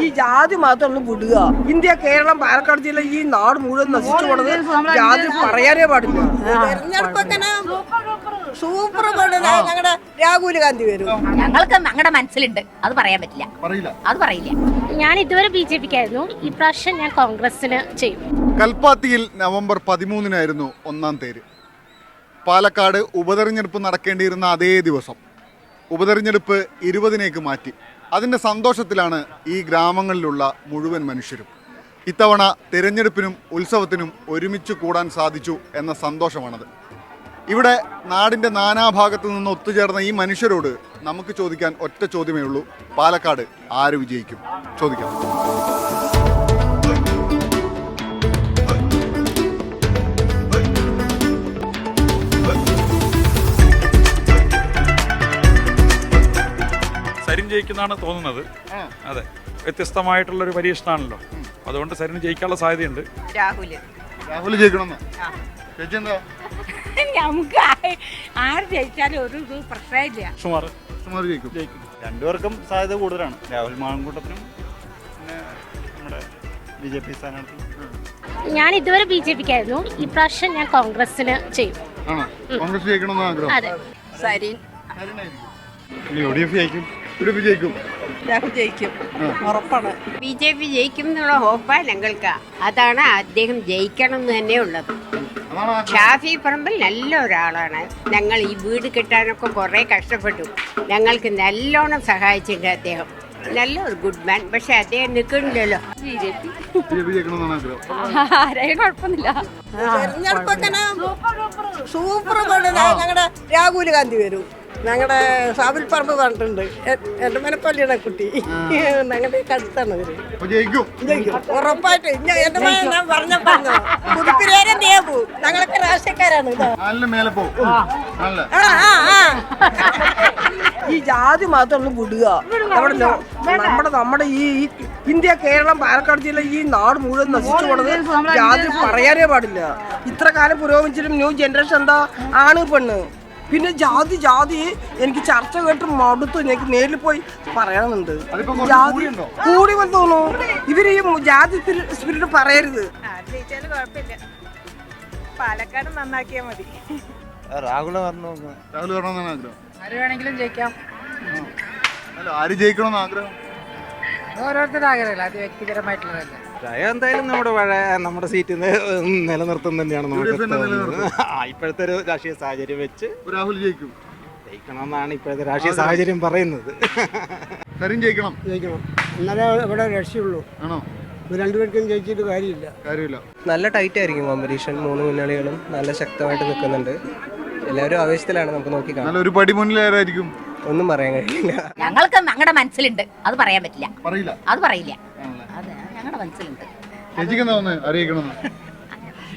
ഈ ജാതി മാത്രം ഒന്ന് വിടുക. ഇന്ത്യ കേരളം പാലക്കാട് ജില്ല ഈ നാട് മുഴുവൻ നശിച്ചു പോണത് ജാതി പറയാനേ പാടില്ല. സൂപ്പർ ഞങ്ങളുടെ രാഹുൽ ഗാന്ധി വരും. ഞങ്ങൾക്ക് ഞങ്ങളുടെ മനസ്സിലുണ്ട്. അത് പറയാൻ പറ്റില്ല. പറയില്ല. അത് പറയില്ല. ഞാൻ ഇതുവരെ ബി ജെ പിക്കായിരുന്നു. ഇപ്രാവശ്യം ഞാൻ കോൺഗ്രസിന് ചെയ്യും. കൽപ്പാത്തിയിൽ നവംബർ പതിമൂന്നിനായിരുന്നു ഒന്നാം തേര്. പാലക്കാട് ഉപതെരഞ്ഞെടുപ്പ് നടക്കേണ്ടിയിരുന്ന അതേ ദിവസം. ഉപതെരഞ്ഞെടുപ്പ് ഇരുപതിനേക്ക് മാറ്റി. അതിന്റെ സന്തോഷത്തിലാണ് ഈ ഗ്രാമങ്ങളിലുള്ള മുഴുവൻ മനുഷ്യരും. ഇത്തവണ തിരഞ്ഞെടുപ്പിനും ഉത്സവത്തിനും ഒരുമിച്ച് കൂടാൻ സാധിച്ചു എന്ന സന്തോഷമാണത്. ഇവിടെ നാടിന്റെ നാനാഭാഗത്തു നിന്ന് ഒത്തുചേർന്ന ഈ മനുഷ്യരോട് നമുക്ക് ചോദിക്കാൻ ഒറ്റ ചോദ്യമേ ഉള്ളൂ. പാലക്കാട് ആര് വിജയിക്കും? ചോദിക്കാം. ജയിക്കുന്നതാണ് തോന്നുന്നത്. അതെ. വ്യത്യസ്തമായിട്ടുള്ള ഒരു പരീക്ഷണമാണല്ലോ അതുകൊണ്ട് സരിന് ജയിക്കാനുള്ള സാധ്യതയുണ്ട്. രാഹുൽ. രാഹുൽ ജയിക്കണമെന്ന്? ചേച്ചി എന്താ? നമുക്ക് ആര് ജയിച്ചാലും ഒരു പ്രശ്നമില്ല. സുമാർ. സുമാർ ജയിക്കും. ജയിക്കും. രണ്ടുപേർക്കും സാധ്യത കൂടുതലാണ്. രാഹുൽ മാങ്കൂട്ടത്തിനും പിന്നെ നമ്മുടെ ബി ജെ പി സ്ഥാനാർത്ഥി ഞാൻ ഇതുവരെ ബി ജെ പിക്കായിരുന്നു ഇപ്രാവശ്യം ഞാൻ കോൺഗ്രസിന് ചെയ്യും. കോൺഗ്രസ് ജയിക്കണമെന്ന് ആഗ്രഹം. അതെ. സരിൻ. യു ഡി എഫ് ജയിക്കും. രാഹുൽ ജയിക്കും. ഉറപ്പാണ്. ബി ജെ പി ജയിക്കും എന്നുള്ള ഹോപ്പാ ഞങ്ങൾക്ക്. അതാണ് അദ്ദേഹം ജയിക്കണം എന്ന് തന്നെ ഉള്ളത്. ഷാഫി പറമ്പിൽ നല്ല ഒരാളാണ്. ഞങ്ങൾ ഈ വീട് കിട്ടാനൊക്കെ കുറേ കഷ്ടപ്പെട്ടു. ഞങ്ങൾക്ക് നല്ലോണം സഹായിച്ചിട്ടുണ്ട് അദ്ദേഹം. നല്ല ഒരു ഗുഡ് മാൻ പക്ഷെ അദ്ദേഹം നിൽക്കണില്ലല്ലോ ബി ജെ പി. ജയിക്കണമെന്നാണ് ആഗ്രഹം. ആരെയും കുഴപ്പമൊന്നുമില്ല. തെരഞ്ഞെടുപ്പൊക്കെ സൂപ്പർ ഞങ്ങളുടെ രാഹുൽ ഗാന്ധി വരും. ഞങ്ങളുടെ സാബിൽ പറമ്പ് പറഞ്ഞിട്ടുണ്ട്. എ- എന്റെ മനപ്പള്ളിയുടെ കുട്ടി. ഞങ്ങളുടെ അടുത്താണ് വരും ജയിക്കും. ജയിക്കും. ഉറപ്പായിട്ട്. എന്റെ ഞാൻ പറഞ്ഞ പറഞ്ഞു. പുതുപ്പിരിയാരെ ദേവു. ഞങ്ങളൊക്കെ രാഷ്ട്രീയക്കാരാണ്. ഈ ജാതി മാത്രം ഒന്ന് വിടുക. നമ്മുടെ നമ്മുടെ നമ്മുടെ ഈ ഈ ഇന്ത്യ കേരളം പാലക്കാട് ജില്ല ഈ നാട് മുഴുവൻ നശിച്ചു പോണത് ജാതി പറയാനേ പാടില്ല. ഇത്ര കാലം പുരോഗമിച്ചിട്ടും ന്യൂ ജനറേഷൻ എന്താ? ആണ് പെണ്ണ്. പിന്നെ ജാതി ജാതി. എനിക്ക് ചർച്ച കേട്ട് മടുത്തു. എനിക്ക് നേരിൽ പോയി പറയണമെന്നുണ്ട് ജാതി കൂടി വന്ന് തോന്നുന്നു. ഇവർ ഈ ജാതി സ്പിരിറ്റ് പറയരുത്. പാലക്കാട് നന്നാക്കിയാൽ മതി. രാഹുൽ രാഹുൽ വരണമെന്നാണ് ആഗ്രഹം. ആര് വേണമെങ്കിലും ജയിക്കാം. അല്ല ആര് ജയിക്കണമെന്ന് ആഗ്രഹം? ഓരോരുത്തരുടെ ആഗ്രഹമല്ല? അത് വ്യക്തിപരമായിട്ടുള്ളതല്ല? എന്തായാലും നമ്മുടെ പഴയ നമ്മുടെ നിന്ന് നിലനിർത്തുന്ന തന്നെയാണ് നമുക്ക് ഇപ്പോഴത്തെ ഒരു രാഷ്ട്രീയ സാഹചര്യം വെച്ച് രാഹുൽ ജയിക്കും. ജയിക്കണമെന്നാണ് ഇപ്പോഴത്തെ രാഷ്ട്രീയ സാഹചര്യം പറയുന്നത്. ജയിക്കണം. ജയിക്കണം. എന്നാലേ ഇവിടെ രക്ഷയുള്ളൂ. ആണോ? രണ്ടുപേർക്കും ജയിച്ചിട്ട് കാര്യമില്ല. കാര്യമില്ല. നല്ല ടൈറ്റ് ആയിരിക്കും കോമ്പറ്റീഷൻ മൂന്ന് മുന്നണികളും നല്ല ശക്തമായിട്ട് നിൽക്കുന്നുണ്ട്. എല്ലാവരും ആവേശത്തിലാണ് നമുക്ക് നോക്കി കാണാം. ഒരു പടി മുന്നിലായിരിക്കും ഒന്നും പറയാൻ കഴിയില്ല. ഞങ്ങൾക്ക് ഞങ്ങളുടെ മനസ്സിലുണ്ട്. അത് പറയാൻ പറ്റില്ല. പറയില്ല. അത് പറയില്ല. ഞങ്ങളുടെ മനസ്സിലുണ്ട്. ചേച്ചിക്ക് എന്താ തോന്നുന്നത് ആര് ജയിക്കണമെന്ന്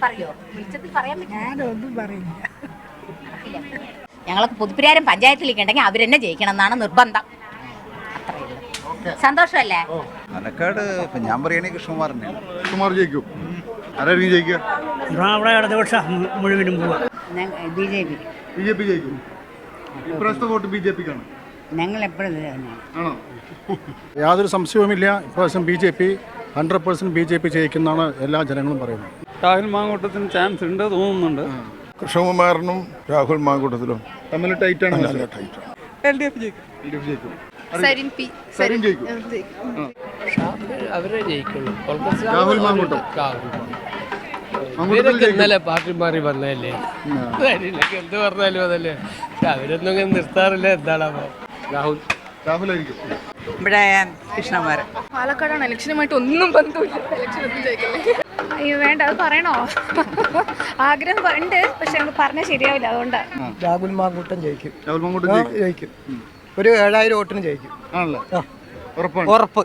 പറയോ? വിളിച്ചതിൽ പറയാൻ പറ്റില്ല ഞങ്ങൾക്ക് പുതുപ്പിരാരം പഞ്ചായത്തിലേക്ക് ഉണ്ടെങ്കിൽ അവരെന്നെ ജയിക്കണം എന്നാണ് നിർബന്ധം സന്തോഷമല്ലേ? പാലക്കാട് ഇപ്പം ഞാൻ പറയുകയാണെങ്കിൽ കൃഷ്ണകുമാറിനെയാണ് കൃഷ്ണകുമാർ ജയിക്കും. ആരായിരിക്കും ജയിക്കുക? അവിടെ ഇടതുപക്ഷ മുഴുവനും പോവാം. B J P. B J P ജയിക്കും. ഇപ്രാവശ്യത്തെ വോട്ട് ബി ജെ പിക്കാണ്. ഞങ്ങൾ എപ്പോഴും ആണോ? യാതൊരു സംശയവുമില്ല. ഇപ്രാവശ്യം B J P hundred percent B J P ജയിക്കുന്നതാണ് എല്ലാ ജനങ്ങളും പറയുന്നത്. രാഹുൽ മാങ്കൂട്ടത്തിന് ചാൻസ് ഉണ്ട് തോന്നുന്നുണ്ട്. കൃഷ്ണകുമാറിനും രാഹുൽ മാങ്കൂട്ടത്തിലും തമ്മിൽ ടൈറ്റ് ആണ് നല്ല ടൈറ്റ് എൽ ഡി എഫ് ജയിക്കും. സരിൻ പി. സരിൻ ജയിക്കും. അവരെ ജയിക്കുള്ളൂ. രാഹുൽ മാങ്കൂട്ടം. മാങ്കൂട്ടത്തിൽ ജയിക്കും. പാർട്ടി മാറി വന്നതല്ലേ? എന്ത് പറഞ്ഞാലും അതല്ലേ. അവരൊന്നും നിർത്താറില്ല എന്താണോ രാഹുൽ രാഹുലായിരിക്കും. ഇവിടെ കൃഷ്ണകുമാരൻ പാലക്കാടാണ്. ഇലക്ഷനുമായിട്ട് ഒന്നും ബന്ധമില്ല. ഇലക്ഷൻ ഒന്നും ചോദിക്കില്ലേ അയ്യോ വേണ്ട അത് പറയണോ? ആഗ്രഹം ഉണ്ട് പക്ഷെ നമുക്ക് പറഞ്ഞാൽ ശരിയാവില്ല അതുകൊണ്ടാണ് രാഹുൽ മാങ്കൂട്ടം ജയിക്കും. രാഹുൽ മാങ്കൂട്ടം ജയിക്കും. ഒരു ഏഴായിരം വോട്ടിന് ജയിക്കും. ആണല്ലേ? ഉറപ്പാണ്. ഉറപ്പ്.